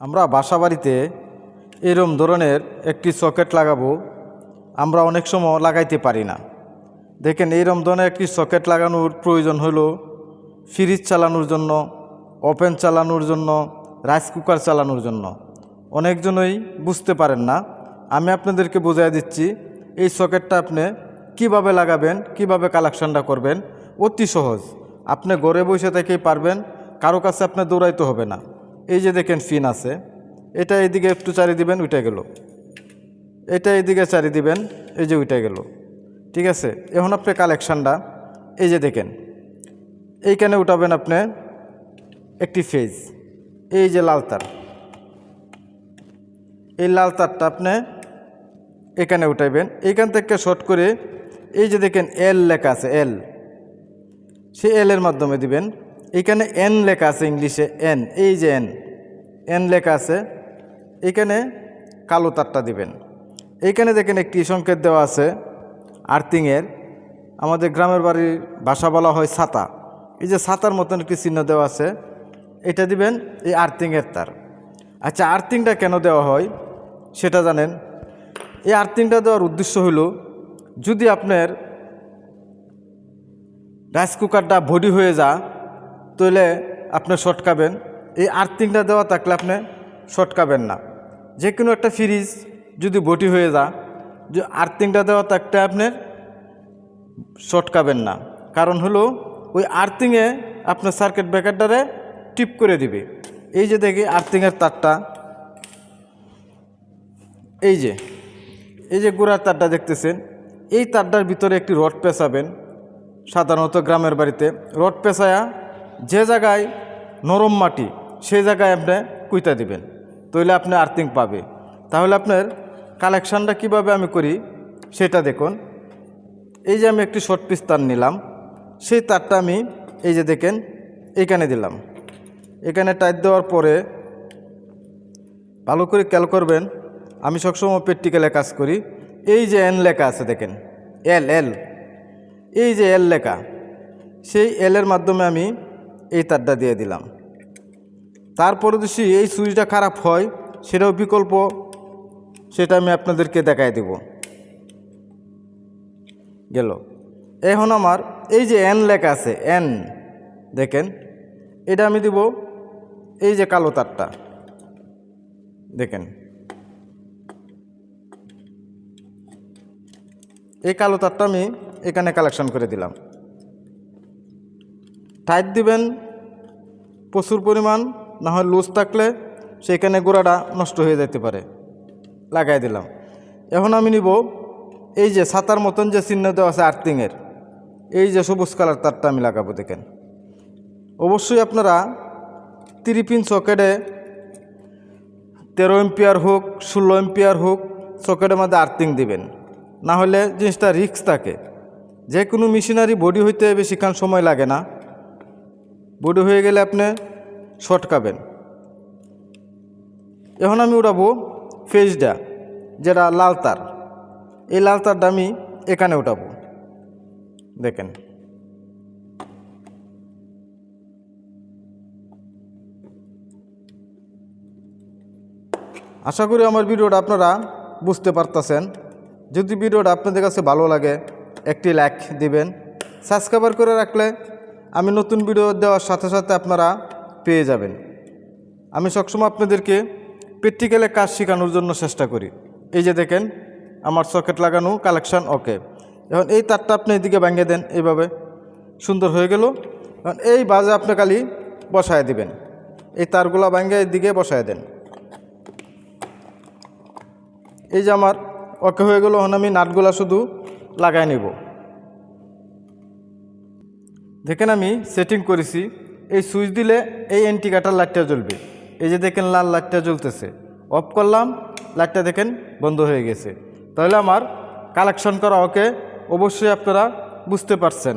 আমরা বাসা বাড়িতে এরম ধরনের একটি সকেট লাগাবো, আমরা অনেক সময় লাগাইতে পারি না। দেখেন এইরম ধরনের একটি সকেট লাগানোর প্রয়োজন হলো ফ্রিজ চালানোর জন্য ওপেন চালানোর জন্য রাইস কুকার চালানোর জন্য। অনেকজনই বুঝতে পারেন না। আমি আপনাদেরকে বোঝাই দিচ্ছি, এই সকেটটা আপনি কীভাবে লাগাবেন, কীভাবে কালেকশনটা করবেন? অতি সহজ। আপনি ঘরে বসে থেকেই পারবেন, কারও কাছে আপনার দৌড়াইতে হবে না। এই যে দেখেন ফিন আছে, এটা এদিকে একটু চারি দিবেন, উঠে গেল। এটা এদিকে চারি দিবেন, এই যে উঠে গেল। ঠিক আছে? এখন আপনি কালেকশানটা, এই যে দেখেন, এইখানে উঠাবেন আপনি একটি ফেজ, এই যে লাল তার এই লাল তারটা আপনি এখানে উঠাইবেন। এইখান থেকে শর্ট করে এই যে দেখেন এল লেখা আছে এল সে এলের মাধ্যমে দিবেন। এখানে এন লেখা আছে ইংলিশে এন এই যে এন এন লেখা আছে। এখানে কালো তারটা দিবেন। এইখানে দেখেন একটি সংকেত দেওয়া আছে, আর্থিংয়ের। আমাদের গ্রামের বাড়ির ভাষা বলা হয় ছাতা। এই যে ছাতার মতন একটি চিহ্ন দেওয়া আছে, এটা দিবেন এই আর্থিংয়ের তার। আচ্ছা আর্থিংটা কেন দেওয়া হয় সেটা জানেন। এই আর্থিংটা দেওয়ার উদ্দেশ্য হলো যদি আপনার রাইস কুকারটা ভডি হয়ে যা তাহলে আপনি শটকাবেন। এই আর্থিংটা দেওয়া থাকলে আপনি শটকাবেন না। যে কোনো একটা ফ্রিজ যদি বটি হয়ে যা যে আর্থিংটা দেওয়া থাকতে আপনার শটকাবেন না। কারণ হলো, ওই আর্থিংয়ে আপনার সার্কিট ব্রেকারটারে টিপ করে দিবে। এই যে দেখি আর্থিংয়ের তারটা। এই যে এই যে গোড়ার তারটা দেখতেছেন, এই তারটার ভিতরে একটি রড পেঁচাবেন। সাধারণত গ্রামের বাড়িতে। রড পেঁচায়া যে জায়গায় নরম মাটি, সেই জায়গায় আপনি কুইতা দিবেন। তাহলে আপনি আর্থিং পাবে। তাহলে আপনার কালেকশানটা কীভাবে আমি করি, সেটা দেখুন। এই যে আমি একটি শর্ট পিস তার নিলাম। সেই তারটা আমি এই যে দেখেন এইখানে দিলাম। এখানে টাইট দেওয়ার পরে ভালো করে খেয়াল করবেন, আমি সবসময় প্র্যাকটিক্যালে কাজ করি। এই যে এন লেখা আছে দেখেন এল এল এই যে এল লেখা, সেই এলের মাধ্যমে আমি এই তারটা দিয়ে দিলাম। তারপরে যদি এই সুইচটা খারাপ হয়, সেটাও বিকল্প, সেটা আমি আপনাদেরকে দেখাই দেব। গেল। এখন আমার এই যে এন লেখা আছে এন দেখেন, এটা আমি দিব এই যে কালো তারটা, দেখেন। এই কালো তারটা আমি এখানে কালেকশন করে দিলাম। টাইট দিবেন, প্রচুর পরিমাণ না হয় লুজ থাকলে সেখানে গোড়াটা নষ্ট হয়ে যেতে পারে। লাগাই দিলাম। এখন আমি নিব এই যে ছাতার মতন যে চিহ্ন দেওয়া আছে আর্থিংয়ের এই যে সবুজ কালার তারটা আমি লাগাবো দেখেন। অবশ্যই আপনারা তিরিপিন সকেটে তেরো এম্পিয়ার হোক, ষোলো এম্পিয়ার হোক সকেটের মধ্যে আর্থিং দিবেন। না হলে জিনিসটা রিক্স থাকে। যে কোনো মেশিনারি বডি হইতে বেশিক্ষণ সময় লাগে না। বডি হয়ে গেলে আপনি শটকাবেন। এখন আমি উঠাবো ফেজটা, যেটা লাল তার। এই লাল তারটা আমি এখানে উঠাবো। দেখেন। আশা করি আমার ভিডিওটা আপনারা বুঝতে পারতেছেন। যদি ভিডিওটা আপনাদের কাছে ভালো লাগে, একটি লাইক দিবেন। সাবস্ক্রাইবার করে রাখলে আমি নতুন ভিডিও দেওয়ার সাথে সাথে আপনারা পেয়ে যাবেন। আমি সবসময় আপনাদেরকে প্র্যাকটিক্যালে কাজ শেখানোর জন্য চেষ্টা করি। এই যে দেখেন, আমার সকেট লাগানো কালেকশান ওকে এখন এই তারটা আপনি এদিকে ভাঙিয়ে দেন, এইভাবে সুন্দর হয়ে গেল। এখন এই বাজে আপনি খালি বসায় দিবেন। এই তারগুলা ভাঙিয়ে এদিকে বসায় দেন। এই যে আমার ওকে হয়ে গেল, এখন আমি নাটগুলা শুধু লাগাই নেব। দেখেন আমি সেটিং করেছি, এই সুইচ দিলে এই এন্টিকাটার লাইটটা জ্বলবে। এই যে দেখেন লাল লাইটটা জ্বলতেছে। অফ করলাম লাইটটা দেখেন বন্ধ হয়ে গেছে। তাহলে আমার কালেকশন করা ওকে অবশ্যই আপনারা বুঝতে পারছেন।